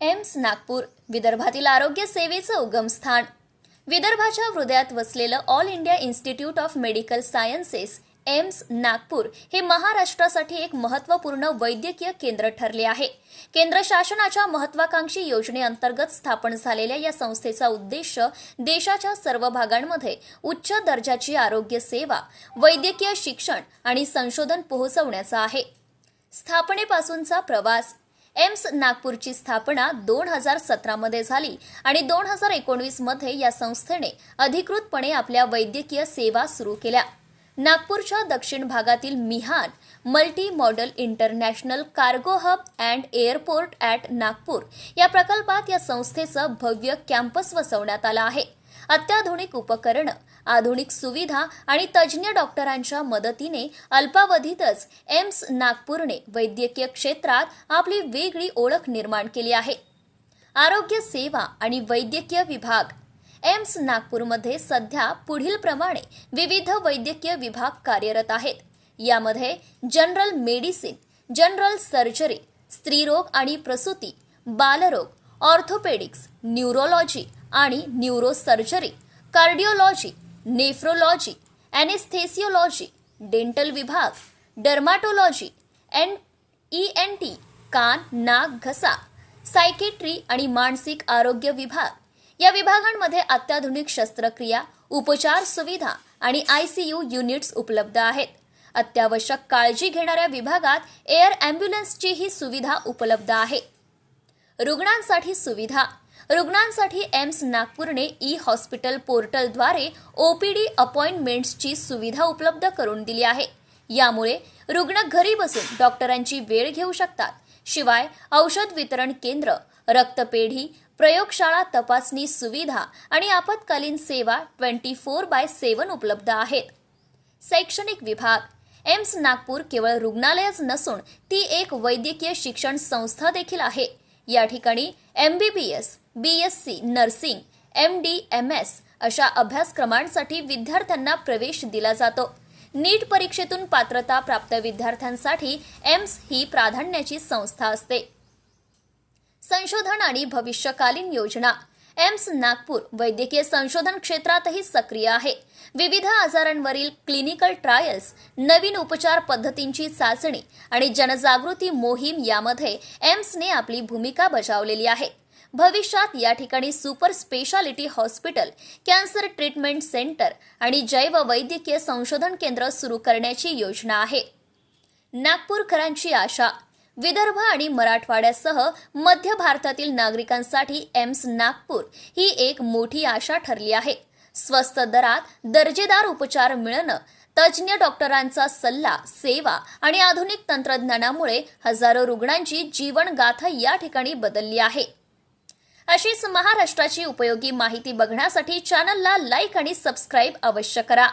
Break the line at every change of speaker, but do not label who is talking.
AIIMS Nagpur विदर्भातील आरोग्य सेवेचं उगमस्थान विदर्भाच्या हृदयात वसलेलं All India Institute of Medical Sciences AIIMS Nagpur हे महाराष्ट्रासाठी एक महत्त्वपूर्ण वैद्यकीय केंद्र ठरले आहे. केंद्र शासनाच्या महत्वाकांक्षी योजनेअंतर्गत स्थापन झालेल्या या संस्थेचा उद्देश देशाच्या सर्व भागांमध्ये उच्च दर्जाची आरोग्य सेवा वैद्यकीय शिक्षण आणि संशोधन पोहोचवण्याचा आहे. स्थापनेपासूनचा प्रवास एम्स नागपूरची स्थापना दोन हजार सतरामध्ये झाली आणि दोन हजार एकोणवीसमध्ये या संस्थेने अधिकृतपणे आपल्या वैद्यकीय सेवा सुरू केल्या. नागपूरच्या दक्षिण भागातील Mihan multi modal international cargo hub and airport at Nagpur या प्रकल्पात या संस्थेचं भव्य कॅम्पस वसवण्यात आलं आहे. अत्याधुनिक उपकरणं आधुनिक सुविधा आणि तज्ज्ञ डॉक्टरांच्या मदतीने अल्पावधीतच एम्स नागपूरने वैद्यकीय क्षेत्रात आपली वेगळी ओळख निर्माण केली आहे. आरोग्य सेवा आणि वैद्यकीय विभाग. एम्स नागपूरमध्ये सध्या पुढील प्रमाणे विविध वैद्यकीय विभाग कार्यरत आहेत. यामध्ये जनरल मेडिसिन जनरल सर्जरी स्त्रीरोग आणि प्रसूती बालरोग ऑर्थोपेडिक्स न्यूरोलॉजी आणि neurosurgery cardiology nephrology anaesthesiology dental विभाग dermatology N E N T कान नाक घसा सायकेट्री आणि मानसिक आरोग्य विभाग. या विभागांमध्ये अत्याधुनिक शस्त्रक्रिया उपचार सुविधा आणि आय सी यू युनिट्स उपलब्ध आहेत. अत्यावश्यक काळजी घेणाऱ्या विभागात एअर ॲम्ब्युलन्सचीही सुविधा उपलब्ध आहे. रुग्णांसाठी सुविधा रुग्णांसाठी एम्स नागपूरने ई हॉस्पिटल पोर्टलद्वारे ओपीडी अपॉइंटमेंट्सची सुविधा उपलब्ध करून दिली आहे. यामुळे रुग्ण घरी बसून डॉक्टरांची वेळ घेऊ शकतात. शिवाय औषध वितरण केंद्र रक्तपेढी प्रयोगशाळा तपासणी सुविधा आणि आपत्कालीन सेवा ट्वेंटी फोर बाय सेवन उपलब्ध आहेत. शैक्षणिक विभाग एम्स नागपूर केवळ रुग्णालयच नसून ती एक वैद्यकीय शिक्षण संस्था देखील आहे. या ठिकाणी M B B S B S C nursing M D M S अशा अभ्यासक्रमांसाठी विद्यार्थ्यांना प्रवेश दिला जातो. नीट परीक्षेतून पात्रता प्राप्त विद्यार्थ्यांसाठी एम्स ही प्राधान्याची संस्था असते. संशोधन आणि भविष्यकालीन योजना. एम्स नागपूर वैद्यकीय संशोधन क्षेत्रातही सक्रिय आहे. विविध आजारांवरील क्लिनिकल ट्रायल्स नवीन उपचार पद्धतींची चाचणी आणि जनजागृती मोहीम यामध्ये एम्सने आपली भूमिका बजावलेली आहे. भविष्यात या ठिकाणी super speciality hospital cancer treatment centre आणि जैव वैद्यकीय संशोधन केंद्र सुरू करण्याची योजना आहे. नागपूरकरांची आशा विदर्भ आणि मराठवाड्यासह मध्य भारतातील नागरिकांसाठी एम्स नागपूर ही एक मोठी आशा ठरली आहे. स्वस्त दरात दर्जेदार उपचार मिळणं तज्ज्ञ डॉक्टरांचा सल्ला सेवा आणि आधुनिक तंत्रज्ञानामुळे हजारो रुग्णांची जीवनगाथा या ठिकाणी बदलली आहे. अशीच महाराष्ट्राची उपयोगी माहिती बघण्यासाठी चॅनलला लाईक आणि सबस्क्राईब अवश्य करा.